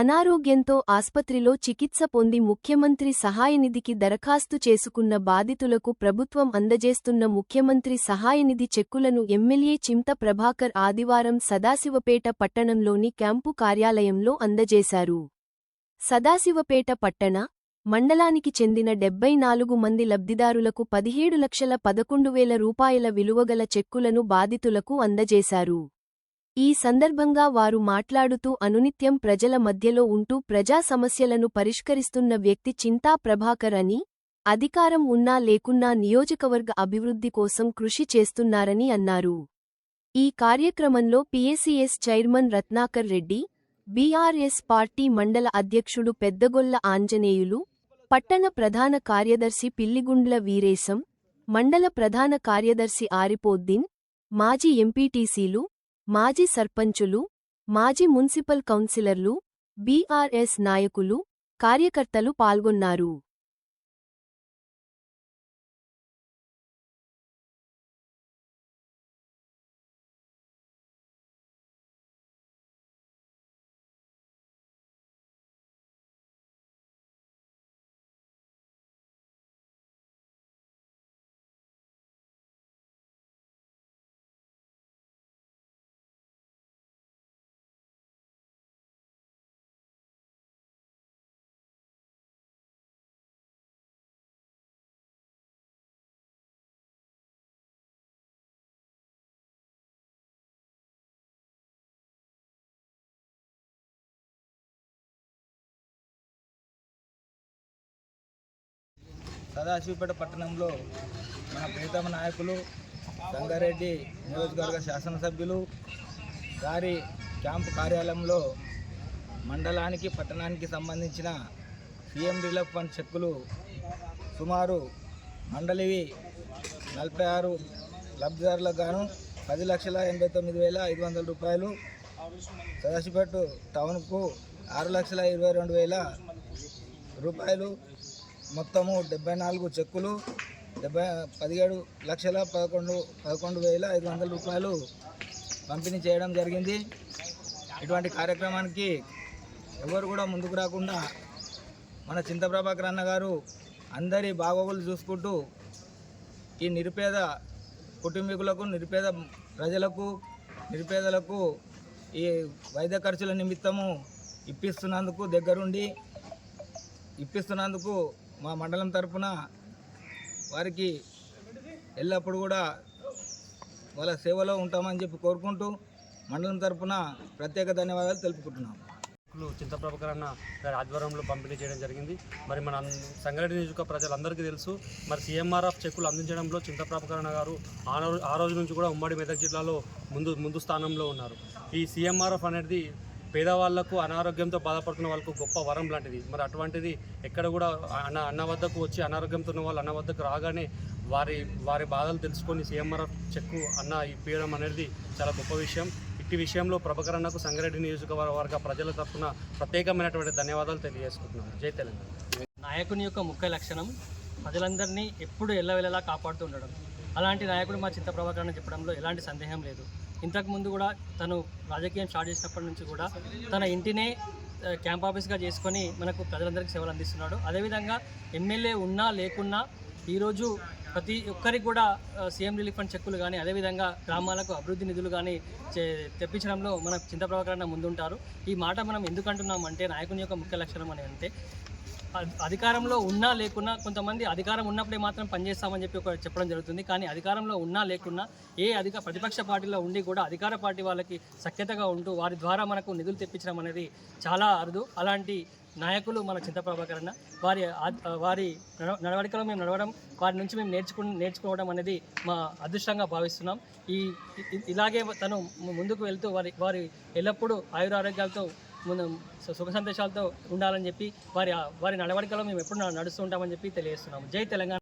అనారోగ్యంతో ఆస్పత్రిలో చికిత్స పొంది ముఖ్యమంత్రి సహాయనిధికి దరఖాస్తు చేసుకున్న బాధితులకు ప్రభుత్వం అందజేస్తున్న ముఖ్యమంత్రి సహాయనిధి చెక్కులను ఎమ్మెల్యే చింత ప్రభాకర్ ఆదివారం సదాశివపేట పట్టణంలోని క్యాంపు కార్యాలయంలో అందజేశారు. సదాశివపేట పట్టణ మండలానికి చెందిన డెబ్బై నాలుగు మంది లబ్ధిదారులకు పదిహేడు లక్షల పదకొండు వేల రూపాయల విలువగల చెక్కులను బాధితులకు అందజేశారు. ఈ సందర్భంగా వారు మాట్లాడుతూ అనునిత్యం ప్రజల మధ్యలో ఉంటూ ప్రజా సమస్యలను పరిష్కరిస్తున్న వ్యక్తి చింతా ప్రభాకర్ అని అధికారం ఉన్నా లేకున్నా నియోజకవర్గ అభివృద్ధి కోసం కృషి చేస్తున్నారని అన్నారు. ఈ కార్యక్రమంలో PACS chairman Ratnakar Reddy BRS party మండల అధ్యక్షుడు పెద్దగొల్ల ఆంజనేయులు పట్టణ ప్రధాన కార్యదర్శి పిల్లిగుండ్ల వీరేశం మండల ప్రధాన కార్యదర్శి ఆరిపోద్దీన్ మాజీ ఎంపీటీసీలు మాజీ సర్పంచులు మాజీ మున్సిపల్ కౌన్సిలర్లు బీఆర్ఎస్ నాయకులు కార్యకర్తలు పాల్గొన్నారు. సదాశివపేట పట్టణంలో మన ప్రీతమ నాయకులు సంగారెడ్డి నియోజకవర్గ శాసనసభ్యులు గారి క్యాంపు కార్యాలయంలో మండలానికి పట్టణానికి సంబంధించిన సీఎం రిలీఫ్ ఫండ్ చెక్కులు సుమారు మండలివి నలభై ఆరు లబ్ధిదారులకు గాను పది లక్షల ఎనభై తొమ్మిది వేల ఐదు వందల రూపాయలు. సదాశివపేట టౌన్కు ఆరు లక్షల ఇరవై రెండు వేల రూపాయలు. మొత్తము డెబ్బై నాలుగు చెక్కులు డెబ్బై పదిహేడు లక్షల పదకొండు పదకొండు వేల ఐదు వందల రూపాయలు పంపిణీ చేయడం జరిగింది. ఇటువంటి కార్యక్రమానికి ఎవరు కూడా ముందుకు రాకుండా మన చింత ప్రభాకర్ అన్న గారు అందరి బాగోగులు చూసుకుంటూ ఈ నిరుపేద కుటుంబీకులకు నిరుపేద ప్రజలకు నిరుపేదలకు ఈ వైద్య ఖర్చుల నిమిత్తము ఇప్పిస్తున్నందుకు దగ్గరుండి ఇప్పిస్తున్నందుకు మా మండలం తరపున వారికి ఎల్లప్పుడూ కూడా వాళ్ళ సేవలో ఉంటామని చెప్పి కోరుకుంటూ మండలం తరఫున ప్రత్యేక ధన్యవాదాలు తెలుపుకుంటున్నాం. చెక్కులు చింతప్రభకర్ అన్న గారి ఆధ్వర్యంలో పంపిణీ చేయడం జరిగింది. మరి మన సంగారెడ్డి నియోజక ప్రజలందరికీ తెలుసు మరి సీఎంఆర్ఎఫ్ చెక్కులు అందించడంలో చింతప్రభకర్ అన్న గారు ఆ రోజు ఆ రోజు నుంచి కూడా ఉమ్మడి మెదక్ జిల్లాలో ముందు ముందు స్థానంలో ఉన్నారు. ఈ సీఎంఆర్ఎఫ్ అనేది పేదవాళ్ళకు అనారోగ్యంతో బాధపడుతున్న వాళ్ళకు గొప్ప వరం లాంటిది. మరి అటువంటిది ఎక్కడ కూడా అన్న అన్న వద్దకు వచ్చి అనారోగ్యంతో ఉన్న వాళ్ళు అన్న వద్దకు రాగానే వారి వారి బాధలు తెలుసుకొని సీఎంఆర్ఎఫ్ చెక్కు అన్న ఇప్పించడం అనేది చాలా గొప్ప విషయం. ఇట్టి విషయంలో ప్రభాకర్ అన్నకు సంగారెడ్డి నియోజకవర్గ ప్రజల తరఫున ప్రత్యేకమైనటువంటి ధన్యవాదాలు తెలియజేసుకుంటున్నాను. జై తెలంగాణ. నాయకుని యొక్క ముఖ్య లక్షణం ప్రజలందరినీ ఎప్పుడు ఎల్లవెల్లలా కాపాడుతూ ఉండడం. అలాంటి నాయకుడు మా చింత ప్రభాకర్ అని చెప్పడంలో ఎలాంటి సందేహం లేదు. ఇంతకు ముందు కూడా తను రాజకీయం స్టార్ట్ చేసినప్పటి నుంచి కూడా తన ఇంటినే క్యాంప్ ఆఫీస్గా చేసుకొని మనకు ప్రజలందరికీ సేవలు అందిస్తున్నాడు. అదేవిధంగా ఎమ్మెల్యే ఉన్నా లేకున్నా ఈరోజు ప్రతి ఒక్కరికి కూడా సీఎం రిలీఫ్ ఫండ్ చెక్కులు కానీ అదేవిధంగా గ్రామాలకు అభివృద్ధి నిధులు కానీ చే- తెప్పించడంలో మన చింత ప్రభాకరణ ముందుంటారు. ఈ మాట మనం ఎందుకంటున్నామంటే అంటే నాయకుని యొక్క ముఖ్య లక్షణం అని అంటే అధికారంలో ఉన్నా లేకున్నా కొంతమంది అధికారం ఉన్నప్పుడే మాత్రం పనిచేస్తామని చెప్పి ఒక చెప్పడం జరుగుతుంది. కానీ అధికారంలో ఉన్నా లేకున్నా ఏ అధిక ప్రతిపక్ష పార్టీలో ఉండి కూడా అధికార పార్టీ వాళ్ళకి సఖ్యతగా ఉంటూ వారి ద్వారా మనకు నిధులు తెప్పించడం అనేది చాలా అరుదు. అలాంటి నాయకులు మన చింతప్రభాకరణ వారి వారి నడవడికలో మేము నడవడం వారి నుంచి మేము నేర్చుకు నేర్చుకోవడం అనేది మా అదృష్టంగా భావిస్తున్నాం. ఈ ఇలాగే తను ముందుకు వెళ్తూ వారి వారి ఎల్లప్పుడూ ఆయురారోగ్యాలతో ముందు సు- సుఖ సందేశాలతో ఉండాలని చెప్పి వారి వారి నడవడికలో మేము ఎప్పుడు నడుస్తూ ఉంటామని చెప్పి తెలియజేస్తున్నాము. జై తెలంగాణ.